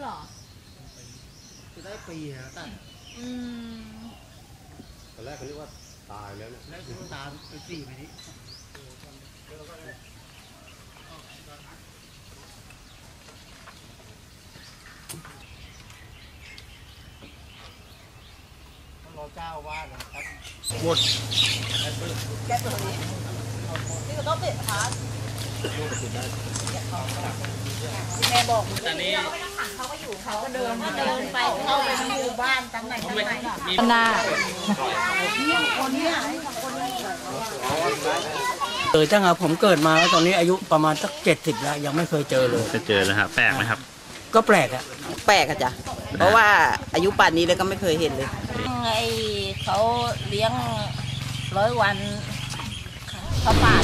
เหรอ จะได้ปีนะตั้งอืม ตอนแรกเขาเรียกว่าตายแล้วเนี่ยแล้วคือตามไปสี่ไปนี้ต้องรอเจ้าว่านะครับหมดแก้ตัวนี้นี่ก็ต้องเตะขาที่แม่บอกตอนนี้ เขาก็เดินเดินไปเข้าไปในหมู่บ้านตั้งไหนตั้งไหนหน้าคนเนี้ยเออตั้งแต่ผมเกิดมาแล้วตอนนี้อายุประมาณสักเจ็ดสิบแล้วยังไม่เคยเจอเลยจะเจอแล้วครับแปลกไหมครับ ก็แปลกอะแปลกอะจ้ะเพราะว่าอายุป่านนี้แล้วก็ไม่เคยเห็นเลยไอเขาเลี้ยงร้อยวันเขาป่า